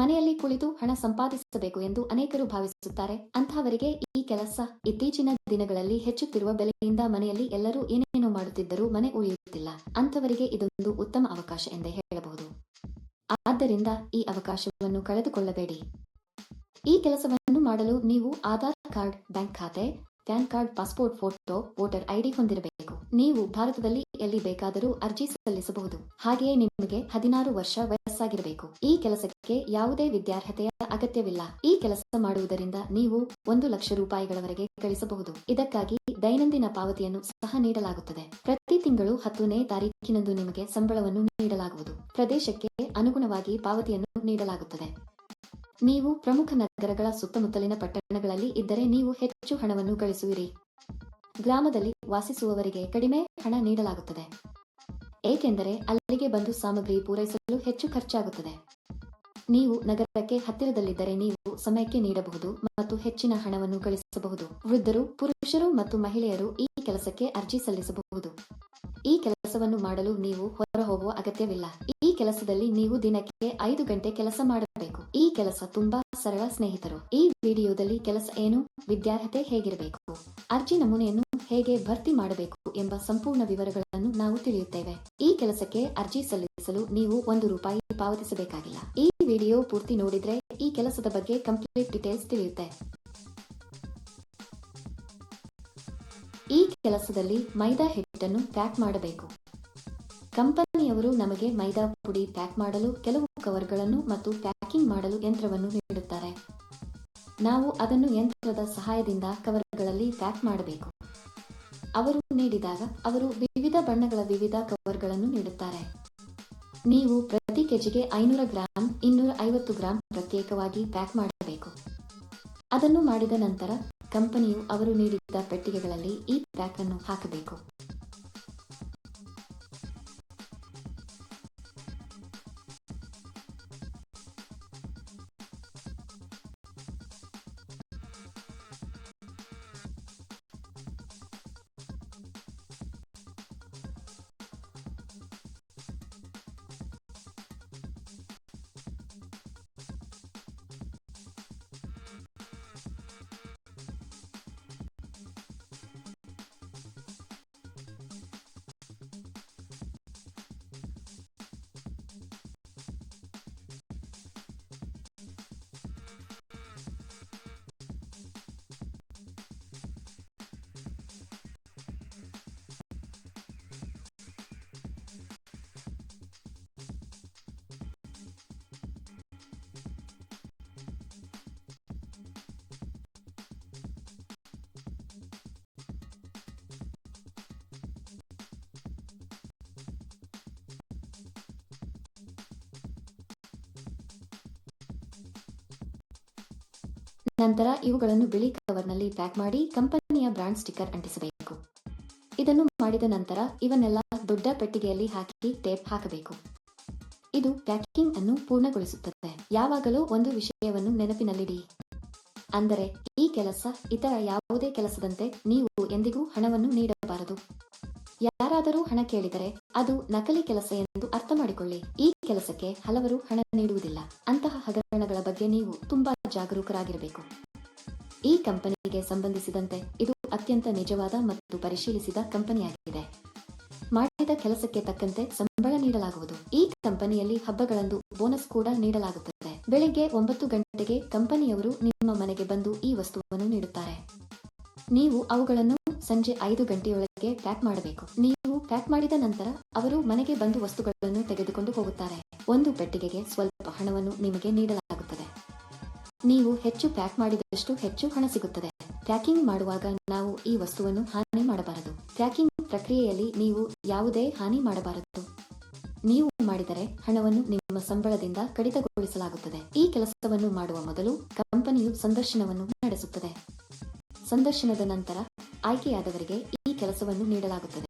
ಮನೆಯಲ್ಲಿ ಕುಳಿತು ಹಣ ಸಂಪಾದಿಸಬೇಕು ಎಂದು ಅನೇಕರು ಭಾವಿಸುತ್ತಾರೆ. ಅಂತಹವರಿಗೆ ಈ ಕೆಲಸ ಇತ್ತೀಚಿನ ದಿನಗಳಲ್ಲಿ ಹೆಚ್ಚುತ್ತಿರುವ ಬೆಲೆಯಿಂದ ಮನೆಯಲ್ಲಿ ಎಲ್ಲರೂ ಏನೇನು ಮಾಡುತ್ತಿದ್ದರೂ ಮನೆ ಉಳಿಯುತ್ತಿಲ್ಲ. ಅಂಥವರಿಗೆ ಇದೊಂದು ಉತ್ತಮ ಅವಕಾಶ ಎಂದೇ ಹೇಳಬಹುದು. ಆದ್ದರಿಂದ ಈ ಅವಕಾಶವನ್ನು ಕಳೆದುಕೊಳ್ಳಬೇಡಿ. ಈ ಕೆಲಸವನ್ನು ಮಾಡಲು ನೀವು ಆಧಾರ್ ಕಾರ್ಡ್, ಬ್ಯಾಂಕ್ ಖಾತೆ, PAN card, passport, photo, voter ID ಹೊಂದಿರಬೇಕು. ನೀವು ಭಾರತದಲ್ಲಿ ಎಲ್ಲಿ ಬೇಕಾದರೂ ಅರ್ಜಿ ಸಲ್ಲಿಸಬಹುದು. ಹಾಗೆಯೇ ನಿಮಗೆ ಹದಿನಾರು ವರ್ಷ ವಯಸ್ಸಾಗಿರಬೇಕು. ಈ ಕೆಲಸಕ್ಕೆ ಯಾವುದೇ ವಿದ್ಯಾರ್ಹತೆಯ ಅಗತ್ಯವಿಲ್ಲ. ಈ ಕೆಲಸ ಮಾಡುವುದರಿಂದ ನೀವು ಒಂದು ಲಕ್ಷ ರೂಪಾಯಿಗಳವರೆಗೆ ಗಳಿಸಬಹುದು. ಇದಕ್ಕಾಗಿ ದೈನಂದಿನ ಪಾವತಿಯನ್ನು ಸಹ ನೀಡಲಾಗುತ್ತದೆ. ಪ್ರತಿ ತಿಂಗಳು ಹತ್ತನೇ ತಾರೀಕಿನಂದು ನಿಮಗೆ ಸಂಬಳವನ್ನು ನೀಡಲಾಗುವುದು. ಪ್ರದೇಶಕ್ಕೆ ಅನುಗುಣವಾಗಿ ಪಾವತಿಯನ್ನು ನೀಡಲಾಗುತ್ತದೆ. ನೀವು ಪ್ರಮುಖ ನಗರಗಳ ಸುತ್ತಮುತ್ತಲಿನ ಪಟ್ಟಣಗಳಲ್ಲಿ ಇದ್ದರೆ ನೀವು ಹೆಚ್ಚು ಹಣವನ್ನು ಗಳಿಸುವಿರಿ. ಗ್ರಾಮದಲ್ಲಿ ವಾಸಿಸುವವರಿಗೆ ಕಡಿಮೆ ಹಣ ನೀಡಲಾಗುತ್ತದೆ. ಏಕೆಂದರೆ ಅಲ್ಲಿಗೆ ಬಂದು ಸಾಮಗ್ರಿ ಪೂರೈಸಲು ಹೆಚ್ಚು ಖರ್ಚಾಗುತ್ತದೆ. ನೀವು ನಗರಕ್ಕೆ ಹತ್ತಿರದಲ್ಲಿದ್ದರೆ ನೀವು ಸಮಯಕ್ಕೆ ನೀಡಬಹುದು ಮತ್ತು ಹೆಚ್ಚಿನ ಹಣವನ್ನು ಗಳಿಸಬಹುದು ವೃದ್ಧರು, ಪುರುಷರು ಮತ್ತು ಮಹಿಳೆಯರು ಈ ಕೆಲಸಕ್ಕೆ ಅರ್ಜಿ ಸಲ್ಲಿಸಬಹುದು. ಈ ಕೆಲಸವನ್ನು ಮಾಡಲು ನೀವು ಹೊರ ಹೋಗುವ ಅಗತ್ಯವಿಲ್ಲ. ಈ ಕೆಲಸದಲ್ಲಿ ನೀವು ದಿನಕ್ಕೆ ಐದು ಗಂಟೆ ಕೆಲಸ ಮಾಡಬೇಕು. ಈ ಕೆಲಸ ತುಂಬಾ ಸರಳ ಸ್ನೇಹಿತರು. ಈ ವಿಡಿಯೋದಲ್ಲಿ ಕೆಲಸ ಏನು, ವಿದ್ಯಾರ್ಹತೆ ಹೇಗಿರಬೇಕು? ಅರ್ಜಿ ನಮೂನೆಯನ್ನು ಹೇಗೆ ಭರ್ತಿ ಮಾಡಬೇಕು ಎಂಬ ಸಂಪೂರ್ಣ ವಿವರಗಳನ್ನು ನಾವು ತಿಳಿಯುತ್ತೇವೆ. ಈ ಕೆಲಸಕ್ಕೆ ಅರ್ಜಿ ಸಲ್ಲಿಸಲು ನೀವು ಒಂದು ರೂಪಾಯಿ ಪಾವತಿಸಬೇಕಾಗಿಲ್ಲ. ಈ ವಿಡಿಯೋ ಪೂರ್ತಿ ನೋಡಿದ್ರೆ ಈ ಕೆಲಸದ ಬಗ್ಗೆ ಕಂಪ್ಲೀಟ್ ಡೀಟೇಲ್ಸ್ ತಿಳಿಯುತ್ತೆ. ಈ ಕೆಲಸದಲ್ಲಿ ಮೈದಾ ಹಿಟ್ಟನ್ನು ಪ್ಯಾಕ್ ಮಾಡಬೇಕು. ಕಂಪನಿಯವರು ನಮಗೆ ಮೈದಾ ಪುಡಿ ಪ್ಯಾಕ್ ಮಾಡಲು ಕೆಲವು ಕವರ್ಗಳನ್ನು ಮತ್ತು ಪ್ಯಾಕಿಂಗ್ ಮಾಡಲು ಯಂತ್ರವನ್ನು ನೀಡುತ್ತಾರೆ. ನಾವು ಅದನ್ನು ಯಂತ್ರದ ಸಹಾಯದಿಂದ ಕವರ್ಗಳಲ್ಲಿ ಪ್ಯಾಕ್ ಮಾಡಬೇಕು. ಅವರು ನೀಡಿದಾಗ ಅವರು ವಿವಿಧ ಬಣ್ಣಗಳ ವಿವಿಧ ಕವರ್ಗಳನ್ನು ನೀಡುತ್ತಾರೆ. ನೀವು ಪ್ರತಿ ಕೆಜಿಗೆ ಐನೂರ ಗ್ರಾಂ ಇನ್ನೂರ ಐವತ್ತು ಗ್ರಾಂ ಪ್ರತ್ಯೇಕವಾಗಿ ಪ್ಯಾಕ್ ಮಾಡಬೇಕು. ಅದನ್ನು ಮಾಡಿದ ನಂತರ ಕಂಪನಿಯು ಅವರು ನೀಡಿದ್ದ ಪೆಟ್ಟಿಗೆಗಳಲ್ಲಿ ಈ ಪ್ಯಾಕ್ ಅನ್ನು ಹಾಕಬೇಕು. ನಂತರ ಇವುಗಳನ್ನು ಬಿಳಿ ಕವರ್ನಲ್ಲಿ ಪ್ಯಾಕ್ ಮಾಡಿ ಕಂಪನಿಯ ಬ್ರಾಂಡ್ ಸ್ಟಿಕ್ಕರ್ ಅಂಟಿಸಬೇಕು. ಇದನ್ನು ಮಾಡಿದ ನಂತರ ಇವನ್ನೆಲ್ಲ ದೊಡ್ಡ ಪೆಟ್ಟಿಗೆಯಲ್ಲಿ ಹಾಕಿ ಟೇಪ್ ಹಾಕಬೇಕು. ಇದು ಪ್ಯಾಕಿಂಗ್ ಅನ್ನು ಪೂರ್ಣಗೊಳಿಸುತ್ತದೆ. ಯಾವಾಗಲೂ ಒಂದು ವಿಷಯವನ್ನು ನೆನಪಿನಲ್ಲಿಡಿ. ಅಂದರೆ, ಈ ಕೆಲಸ ಇತರ ಯಾವುದೇ ಕೆಲಸದಂತೆ ನೀವು ಎಂದಿಗೂ ಹಣವನ್ನು ನೀಡಬಾರದು. ಯಾರಾದರೂ ಹಣ ಕೇಳಿದರೆ ಅದು ನಕಲಿ ಕೆಲಸ ಅರ್ಥ ಮಾಡಿಕೊಳ್ಳಿ ಈ ಕೆಲಸಕ್ಕೆ ಹಲವರು ಹಣ ನೀಡುವುದಿಲ್ಲ. ಅಂತಹ ಹಗರಣಗಳ ಬಗ್ಗೆ ನೀವು ತುಂಬಾ ಜಾಗರೂಕರಾಗಿರಬೇಕು. ಈ ಕಂಪನಿಗೆ ಸಂಬಂಧಿಸಿದಂತೆ ಇದು ಅತ್ಯಂತ ನಿಜವಾದ ಮತ್ತು ಪರಿಶೀಲಿಸಿದ ಕಂಪನಿಯಾಗಿದೆ. ಮಾಡಿದ ಕೆಲಸಕ್ಕೆ ತಕ್ಕಂತೆ ಸಂಬಳ ನೀಡಲಾಗುವುದು. ಈ ಕಂಪನಿಯಲ್ಲಿ ಹಬ್ಬಗಳಂದು ಬೋನಸ್ ಕೂಡ ನೀಡಲಾಗುತ್ತದೆ. ಬೆಳಿಗ್ಗೆ ಒಂಬತ್ತು ಗಂಟೆಗೆ ಕಂಪನಿಯವರು ನಿಮ್ಮ ಮನೆಗೆ ಬಂದು ಈ ವಸ್ತುವನ್ನು ನೀಡುತ್ತಾರೆ. ನೀವು ಅವುಗಳನ್ನು ಸಂಜೆ ಐದು ಗಂಟೆಯೊಳಗೆ ಪ್ಯಾಕ್ ಮಾಡಬೇಕು. ಪ್ಯಾಕ್ ಮಾಡಿದ ನಂತರ ಅವರು ಮನೆಗೆ ಬಂದು ವಸ್ತುಗಳನ್ನು ತೆಗೆದುಕೊಂಡು ಹೋಗುತ್ತಾರೆ. ಒಂದು ಪೆಟ್ಟಿಗೆಗೆ ಸ್ವಲ್ಪ ಹಣವನ್ನು ನಿಮಗೆ ನೀಡಲಾಗುತ್ತದೆ. ನೀವು ಹೆಚ್ಚು ಪ್ಯಾಕ್ ಮಾಡಿದಷ್ಟು ಹೆಚ್ಚು ಹಣ ಸಿಗುತ್ತದೆ. ಪ್ಯಾಕಿಂಗ್ ಮಾಡುವಾಗ ನಾವು ಈ ವಸ್ತುವನ್ನು ಹಾನಿ ಮಾಡಬಾರದು. ಪ್ಯಾಕಿಂಗ್ ಪ್ರಕ್ರಿಯೆಯಲ್ಲಿ ನೀವು ಯಾವುದೇ ಹಾನಿ ಮಾಡಬಾರದು. ನೀವು ಮಾಡಿದರೆ ಹಣವನ್ನು ನಿಮ್ಮ ಸಂಬಳದಿಂದ ಕಡಿತಗೊಳಿಸಲಾಗುತ್ತದೆ. ಈ ಕೆಲಸವನ್ನು ಮಾಡುವ ಮೊದಲು ಕಂಪನಿಯು ಸಂದರ್ಶನವನ್ನು ನಡೆಸುತ್ತದೆ. ಸಂದರ್ಶನದ ನಂತರ ಆಯ್ಕೆಯಾದವರಿಗೆ ಈ ಕೆಲಸವನ್ನು ನೀಡಲಾಗುತ್ತದೆ.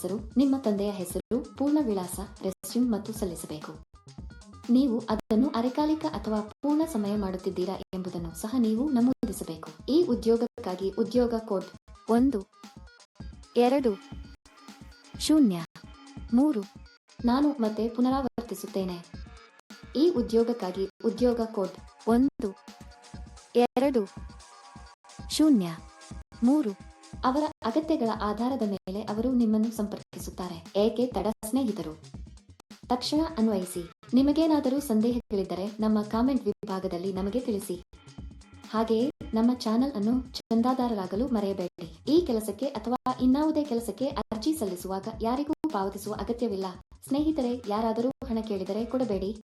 ಹೆಸರು, ನಿಮ್ಮ ತಂದೆಯ ಹೆಸರು, ಪೂರ್ಣ ವಿಳಾಸ, ರೆಸ್ಯೂಮ್ ಮತ್ತು ಸಲ್ಲಿಸಬೇಕು. ನೀವು ಅದನ್ನು ಅರೆಕಾಲಿಕ ಅಥವಾ ಪೂರ್ಣ ಸಮಯ ಮಾಡುತ್ತಿದ್ದೀರಾ ಎಂಬುದನ್ನು ಸಹ ನೀವು ನಮೂದಿಸಬೇಕು. ಈ ಉದ್ಯೋಗಕ್ಕಾಗಿ ಉದ್ಯೋಗ ಕೋಡ್ ಒಂದು, ಎರಡು, ಶೂನ್ಯ, ಮೂರು, ನಾನು ಮತ್ತೆ ಪುನರಾವರ್ತಿಸುತ್ತೇನೆ. ಈ ಉದ್ಯೋಗಕ್ಕಾಗಿ ಉದ್ಯೋಗ ಕೋಡ್ ಒಂದು, ಎರಡು, ಶೂನ್ಯ, ಮೂರು ಅವರ ಅಗತ್ಯಗಳ ಆಧಾರದ ಮೇಲೆ ಅವರು ನಿಮ್ಮನ್ನು ಸಂಪರ್ಕಿಸುತ್ತಾರೆ. ಏಕೆ ತಡ ಸ್ನೇಹಿತರು? ತಕ್ಷಣ ಅನ್ವಯಿಸಿ. ನಿಮಗೇನಾದರೂ ಸಂದೇಹಗಳಿದ್ದರೆ ನಮ್ಮ ಕಾಮೆಂಟ್ ವಿಭಾಗದಲ್ಲಿ ನಮಗೆ ತಿಳಿಸಿ. ಹಾಗೆಯೇ ನಮ್ಮ ಚಾನೆಲ್ ಅನ್ನು ಚಂದಾದಾರರಾಗಲು ಮರೆಯಬೇಡಿ. ಈ ಕೆಲಸಕ್ಕೆ ಅಥವಾ ಇನ್ನಾವುದೇ ಕೆಲಸಕ್ಕೆ ಅರ್ಜಿ ಸಲ್ಲಿಸುವಾಗ ಯಾರಿಗೂ ಪಾವತಿಸುವ ಅಗತ್ಯವಿಲ್ಲ. ಸ್ನೇಹಿತರೆ, ಯಾರಾದರೂ ಹಣ ಕೇಳಿದರೆ ಕೊಡಬೇಡಿ.